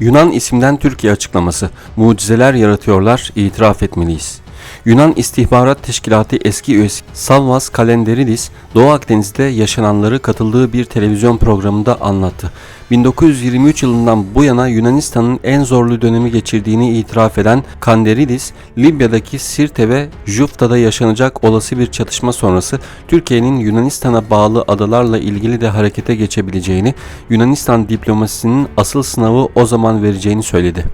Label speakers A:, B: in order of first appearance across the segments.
A: Yunan isimden Türkiye açıklaması. Mucizeler yaratıyorlar, itiraf etmeliyiz. Yunan İstihbarat Teşkilatı eski üyesi Salvas Kalenderidis, Doğu Akdeniz'de yaşananları katıldığı bir televizyon programında anlattı. 1923 yılından bu yana Yunanistan'ın en zorlu dönemi geçirdiğini itiraf eden Kanderidis, Libya'daki Sirte ve Jufta'da yaşanacak olası bir çatışma sonrası Türkiye'nin Yunanistan'a bağlı adalarla ilgili de harekete geçebileceğini, Yunanistan diplomasisinin asıl sınavı o zaman vereceğini söyledi.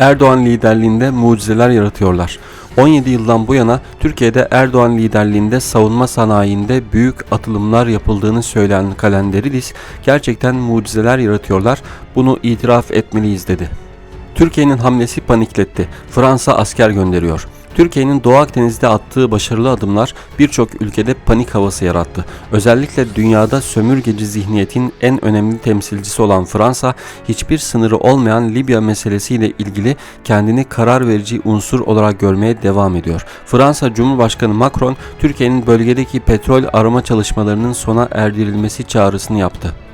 A: Erdoğan liderliğinde mucizeler yaratıyorlar. 17 yıldan bu yana Türkiye'de Erdoğan liderliğinde savunma sanayinde büyük atılımlar yapıldığını söyleyen Kalenderidis gerçekten mucizeler yaratıyorlar bunu itiraf etmeliyiz dedi. Türkiye'nin hamlesi panikletti. Fransa asker gönderiyor. Türkiye'nin Doğu Akdeniz'de attığı başarılı adımlar birçok ülkede panik havası yarattı. Özellikle dünyada sömürgeci zihniyetin en önemli temsilcisi olan Fransa, hiçbir sınırı olmayan Libya meselesiyle ilgili kendini karar verici unsur olarak görmeye devam ediyor. Fransa Cumhurbaşkanı Macron, Türkiye'nin bölgedeki petrol arama çalışmalarının sona erdirilmesi çağrısını yaptı.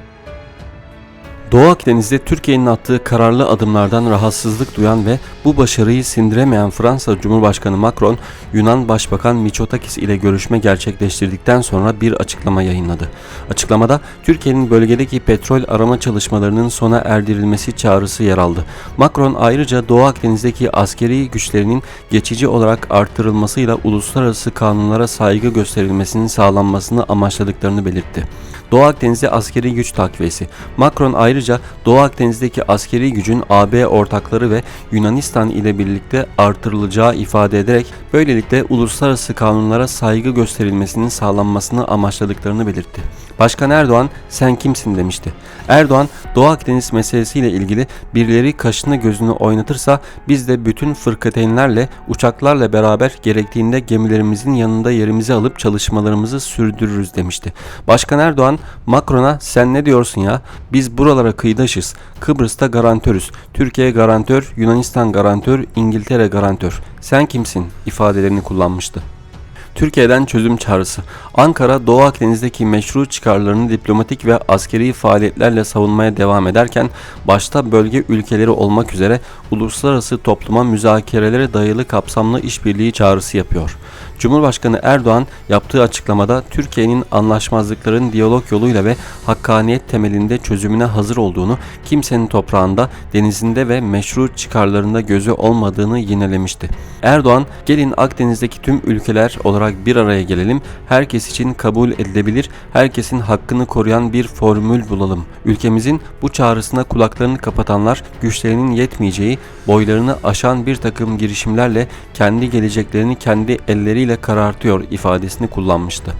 A: Doğu Akdeniz'de Türkiye'nin attığı kararlı adımlardan rahatsızlık duyan ve bu başarıyı sindiremeyen Fransa Cumhurbaşkanı Macron, Yunan Başbakan Mitsotakis ile görüşme gerçekleştirdikten sonra bir açıklama yayınladı. Açıklamada Türkiye'nin bölgedeki petrol arama çalışmalarının sona erdirilmesi çağrısı yer aldı. Macron ayrıca Doğu Akdeniz'deki askeri güçlerinin geçici olarak artırılmasıyla uluslararası kanunlara saygı gösterilmesinin sağlanmasını amaçladıklarını belirtti. Doğu Akdeniz'de askeri güç takviyesi. Macron ayrıca Doğu Akdeniz'deki askeri gücün AB ortakları ve Yunanistan ile birlikte artırılacağı ifade ederek böylelikle uluslararası kanunlara saygı gösterilmesinin sağlanmasını amaçladıklarını belirtti. Başkan Erdoğan sen kimsin demişti. Erdoğan Doğu Akdeniz meselesiyle ilgili birileri kaşını gözünü oynatırsa biz de bütün fırkateynlerle uçaklarla beraber gerektiğinde gemilerimizin yanında yerimizi alıp çalışmalarımızı sürdürürüz demişti. Başkan Erdoğan Macron'a sen ne diyorsun ya biz buralara kıyıdaşız Kıbrıs'ta garantörüz Türkiye garantör Yunanistan garantör İngiltere garantör sen kimsin ifadelerini kullanmıştı. Türkiye'den çözüm çağrısı. Ankara, Doğu Akdeniz'deki meşru çıkarlarını diplomatik ve askeri faaliyetlerle savunmaya devam ederken, başta bölge ülkeleri olmak üzere uluslararası topluma müzakerelere dayalı kapsamlı işbirliği çağrısı yapıyor. Cumhurbaşkanı Erdoğan yaptığı açıklamada Türkiye'nin anlaşmazlıkların diyalog yoluyla ve hakkaniyet temelinde çözümüne hazır olduğunu, kimsenin toprağında, denizinde ve meşru çıkarlarında gözü olmadığını yinelemişti. Erdoğan, gelin Akdeniz'deki tüm ülkeler olarak bir araya gelelim, herkes için kabul edilebilir, herkesin hakkını koruyan bir formül bulalım. Ülkemizin bu çağrısına kulaklarını kapatanlar güçlerinin yetmeyeceği, boylarını aşan bir takım girişimlerle kendi geleceklerini kendi elleriyle karartıyor ifadesini kullanmıştı.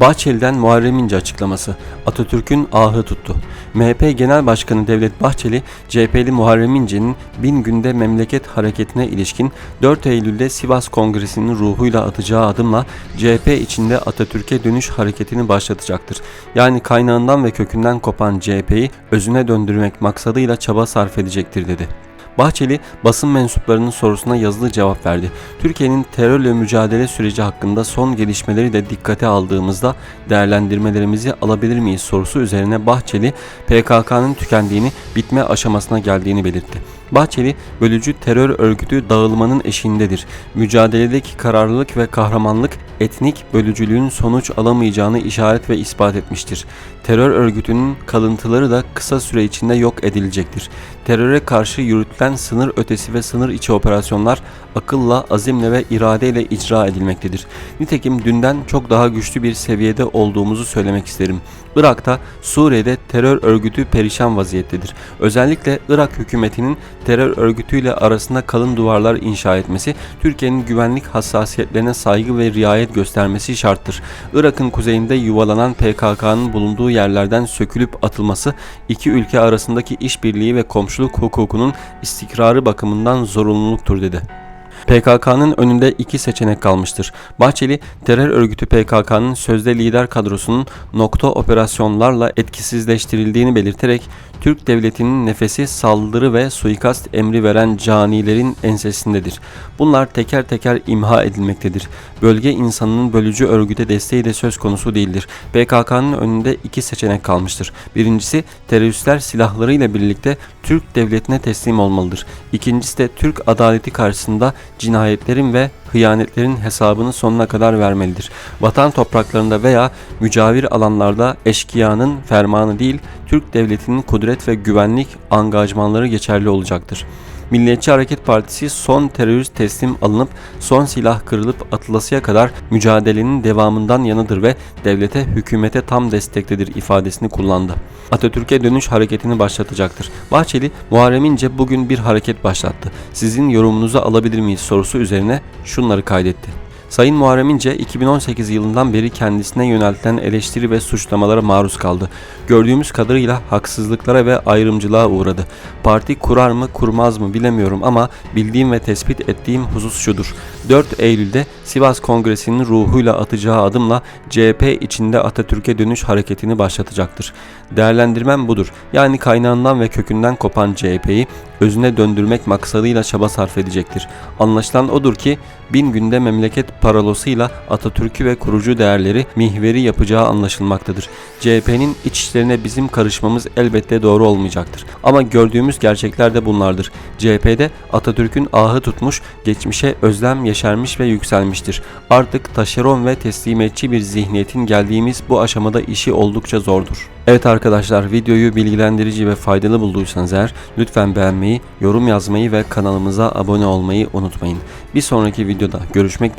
A: Bahçeli'den Muharrem İnce açıklaması Atatürk'ün ahı tuttu. MHP Genel Başkanı Devlet Bahçeli, CHP'li Muharrem İnce'nin bin günde memleket hareketine ilişkin 4 Eylül'de Sivas Kongresi'nin ruhuyla atacağı adımla CHP içinde Atatürk'e dönüş hareketini başlatacaktır. Yani kaynağından ve kökünden kopan CHP'yi özüne döndürmek maksadıyla çaba sarf edecektir dedi. Bahçeli basın mensuplarının sorusuna yazılı cevap verdi. Türkiye'nin terörle mücadele süreci hakkında son gelişmeleri de dikkate aldığımızda değerlendirmelerimizi alabilir miyiz sorusu üzerine Bahçeli PKK'nın tükendiğini, bitme aşamasına geldiğini belirtti. Bahçeli, bölücü terör örgütü dağılmanın eşiğindedir. Mücadeledeki kararlılık ve kahramanlık etnik bölücülüğün sonuç alamayacağını işaret ve ispat etmiştir. Terör örgütünün kalıntıları da kısa süre içinde yok edilecektir. Teröre karşı yürütülen sınır ötesi ve sınır içi operasyonlar akılla, azimle ve iradeyle icra edilmektedir. Nitekim dünden çok daha güçlü bir seviyede olduğumuzu söylemek isterim. Irak'ta, Suriye'de terör örgütü perişan vaziyettedir. Özellikle Irak hükümetinin terör örgütüyle arasında kalın duvarlar inşa etmesi, Türkiye'nin güvenlik hassasiyetlerine saygı ve riayet göstermesi şarttır. Irak'ın kuzeyinde yuvalanan PKK'nın bulunduğu yerlerden sökülüp atılması, iki ülke arasındaki işbirliği ve komşuluk hukukunun istikrarı bakımından zorunluluktur dedi. PKK'nın önünde iki seçenek kalmıştır. Bahçeli, terör örgütü PKK'nın sözde lider kadrosunun nokta operasyonlarla etkisizleştirildiğini belirterek Türk devletinin nefesi saldırı ve suikast emri veren canilerin ensesindedir. Bunlar teker teker imha edilmektedir. Bölge insanının bölücü örgüte desteği de söz konusu değildir. PKK'nın önünde iki seçenek kalmıştır. Birincisi teröristler silahlarıyla birlikte Türk devletine teslim olmalıdır. İkincisi de Türk adaleti karşısında cinayetlerin ve hıyanetlerin hesabını sonuna kadar vermelidir. Vatan topraklarında veya mücavir alanlarda eşkıyanın fermanı değil, Türk devletinin kudret ve güvenlik angajmanları geçerli olacaktır. Milliyetçi Hareket Partisi son terörist teslim alınıp son silah kırılıp atılısıya kadar mücadelenin devamından yanıdır ve devlete hükümete tam destektedir ifadesini kullandı. Atatürk'e dönüş hareketini başlatacaktır. Bahçeli, Muharrem İnce bugün bir hareket başlattı. Sizin yorumunuzu alabilir miyiz sorusu üzerine şunları kaydetti. Sayın Muharrem İnce 2018 yılından beri kendisine yöneltilen eleştiri ve suçlamalara maruz kaldı. Gördüğümüz kadarıyla haksızlıklara ve ayrımcılığa uğradı. Parti kurar mı kurmaz mı bilemiyorum ama bildiğim ve tespit ettiğim husus şudur. 4 Eylül'de Sivas Kongresi'nin ruhuyla atacağı adımla CHP içinde Atatürk'e dönüş hareketini başlatacaktır. Değerlendirmem budur. Yani kaynağından ve kökünden kopan CHP'yi özüne döndürmek maksadıyla çaba sarf edecektir. Anlaşılan odur ki bin günde memleket paralosuyla Atatürk'ü ve kurucu değerleri mihveri yapacağı anlaşılmaktadır. CHP'nin iç işlerine bizim karışmamız elbette doğru olmayacaktır. Ama gördüğümüz gerçekler de bunlardır. CHP'de Atatürk'ün ahı tutmuş, geçmişe özlem yeşermiş ve yükselmiştir. Artık taşeron ve teslimiyetçi bir zihniyetin geldiğimiz bu aşamada işi oldukça zordur. Evet arkadaşlar videoyu bilgilendirici ve faydalı bulduysanız eğer lütfen beğenmeyi, yorum yazmayı ve kanalımıza abone olmayı unutmayın. Bir sonraki videoda görüşmek